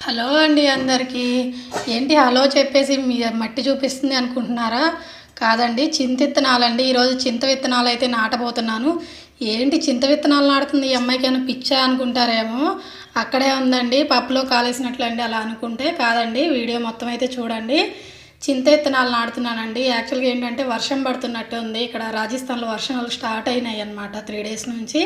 Hello అండి అందరికీ. ఏంటి హలో చెప్పేసి మీ మట్టి చూపిస్తుంది అనుకుంటున్నారా? కాదండి చింత విత్తనాలండి. ఈరోజు చింత విత్తనాలు అయితే నాటబోతున్నాను. ఏంటి చింత విత్తనాలు నాటుతుంది? ఈ అమ్మాయికి పిచ్చా అనుకుంటారేమో. అక్కడే ఉందండి పప్పులో కాలేసినట్లు అండి అలా అనుకుంటే. కాదండి వీడియో మొత్తం అయితే చూడండి. చింత విత్తనాలు నాటుతున్నానండి. యాక్చువల్గా ఏంటంటే వర్షం పడుతున్నట్టు ఉంది ఇక్కడ రాజస్థాన్లో వర్షాలు స్టార్ట్ అయినాయి అన్నమాట త్రీ డేస్ నుంచి.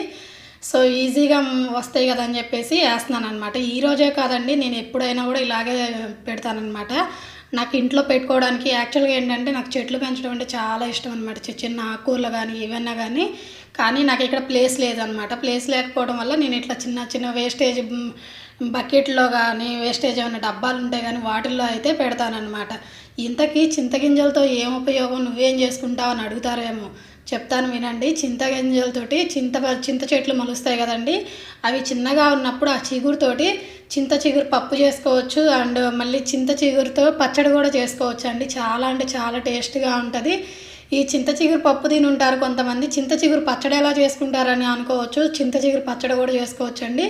సో ఈజీగా వస్తాయి కదా అని చెప్పేసి వేస్తున్నాను అనమాట ఈ రోజే కాదండి నేను ఎప్పుడైనా కూడా ఇలాగే పెడతానమాట నాకు ఇంట్లో పెట్టుకోవడానికి యాక్చువల్గా ఏంటంటే నాకు చెట్లు పెంచడం అంటే చాలా ఇష్టం అనమాట చిన్న ఆకుకూరలు కానీ ఏవైనా కానీ కానీ నాకు ఇక్కడ ప్లేస్ లేదనమాట ప్లేస్ లేకపోవడం వల్ల నేను ఇట్లా చిన్న చిన్న వేస్టేజ్ బకెట్లో కానీ వేస్టేజ్ ఏమైనా డబ్బాలు ఉంటాయి కానీ వాటిల్లో అయితే పెడతానమాట ఇంతకీ చింతగింజలతో ఏం ఉపయోగం? నువ్వేం చేసుకుంటావు అని అడుగుతారేమో. చెప్తాను వినండి. చింత గింజలతోటి చింత చింత చెట్లు మొలుస్తాయి కదండి. అవి చిన్నగా ఉన్నప్పుడు ఆ చిగురుతోటి చింత చిగురు పప్పు చేసుకోవచ్చు అండ్ మళ్ళీ చింత చిగురుతో పచ్చడి కూడా చేసుకోవచ్చు అండి చాలా అంటే చాలా టేస్ట్గా ఉంటుంది. ఈ చింత చిగురు పప్పు తిని ఉంటారు కొంతమంది. చింత చిగురు పచ్చడి ఎలా చేసుకుంటారని అనుకోవచ్చు. చింత చిగురు పచ్చడి కూడా చేసుకోవచ్చు అండి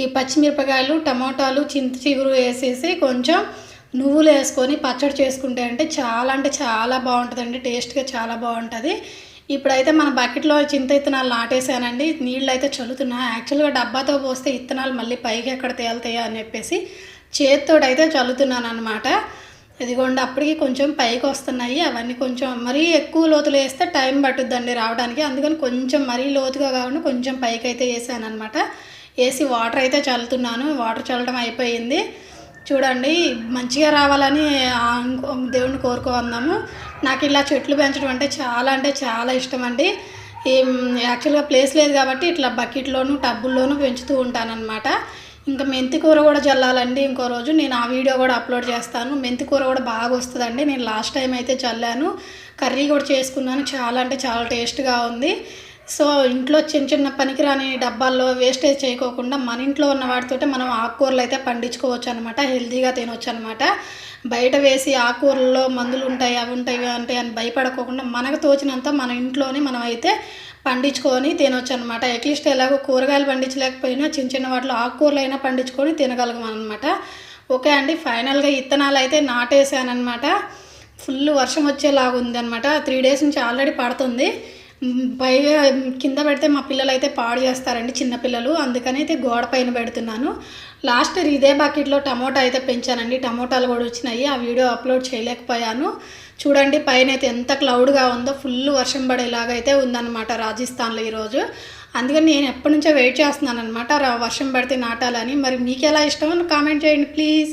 ఈ పచ్చిమిరపకాయలు టమోటాలు చింత చిగురు వేసేసి కొంచెం నువ్వులు వేసుకొని పచ్చడి చేసుకుంటే అంటే చాలా అంటే చాలా బాగుంటుందండి. టేస్ట్గా చాలా బాగుంటుంది. ఇప్పుడైతే మన బకెట్లో చింత ఇత్తనాలు నాటేసానండి నీళ్ళు అయితే చల్లుతున్నా. యాక్చువల్గా డబ్బాతో పోస్తే ఇత్తనాలు మళ్ళీ పైకి ఎక్కడ తేలుతాయా అని చెప్పేసి చేతితోటి అయితే చల్లుతున్నాను అనమాట ఇదిగోండి అప్పటికి కొంచెం పైకి వస్తున్నాయి. అవన్నీ కొంచెం మరీ ఎక్కువ లోతులు వేస్తే టైం పట్టుద్దండి రావడానికి. అందుకని కొంచెం మరీ లోతుగా కాకుండా కొంచెం పైకి అయితే వేసాను అనమాట వేసి వాటర్ అయితే చల్లుతున్నాను. వాటర్ చల్లడం అయిపోయింది. చూడండి మంచిగా రావాలని దేవుడిని కోరుకోందాము నాకు ఇలా చెట్లు పెంచడం అంటే చాలా అంటే చాలా ఇష్టం అండి. యాక్చువల్గా ప్లేస్ లేదు కాబట్టి ఇట్లా బకెట్లోను టబ్బుల్లోనూ పెంచుతూ ఉంటానన్నమాట. ఇంకా మెంతి కూర కూడా చల్లాలండి ఇంకో రోజు నేను ఆ వీడియో కూడా అప్లోడ్ చేస్తాను. మెంతి కూర కూడా బాగా వస్తుందండి. నేను లాస్ట్ టైం అయితే చల్లాను కర్రీ కూడా చేసుకున్నాను. చాలా అంటే చాలా టేస్ట్గా ఉంది. సో ఇంట్లో చిన్న చిన్న పనికిరాని డబ్బాల్లో వేస్టేజ్ చేయకోకుండా మన ఇంట్లో ఉన్న వాటితో మనం ఆకుకూరలు అయితే పండించుకోవచ్చు అనమాట హెల్తీగా తినవచ్చు అనమాట బయట వేసి ఆకుకూరల్లో మందులు ఉంటాయి అవి ఉంటాయి అంటే అని భయపడకోకుండా మనకు తోచినంత మన ఇంట్లోనే మనం అయితే పండించుకొని తినొచ్చు అనమాట అట్లీస్ట్ ఎలాగో కూరగాయలు పండించలేకపోయినా చిన్న చిన్న వాటిలో ఆకుకూరలు అయినా పండించుకొని తినగలగం అనమాట ఓకే అండి ఫైనల్గా ఇత్తనాలు అయితే నాటేసానమాట ఫుల్ వర్షం వచ్చేలాగా ఉంది అనమాట త్రీ డేస్ నుంచి ఆల్రెడీ పడుతుంది. పైగా కింద పెడితే మా పిల్లలు అయితే పాడు చేస్తారండి చిన్నపిల్లలు అందుకని అయితే గోడ పైన పెడుతున్నాను. లాస్ట్ ఇదే బకెట్లో టమోటా అయితే పెంచానండి. టమోటాలు కూడా వచ్చినాయి. ఆ వీడియో అప్లోడ్ చేయలేకపోయాను. చూడండి పైన అయితే ఎంత క్లౌడ్గా ఉందో ఫుల్ వర్షం పడేలాగైతే ఉందన్నమాట రాజస్థాన్లో ఈరోజు. అందుకని నేను ఎప్పటి నుంచో వెయిట్ చేస్తున్నాను అనమాట వర్షం పడితే నాటాలని. మరి మీకు ఎలా ఇష్టమో కామెంట్ చేయండి ప్లీజ్.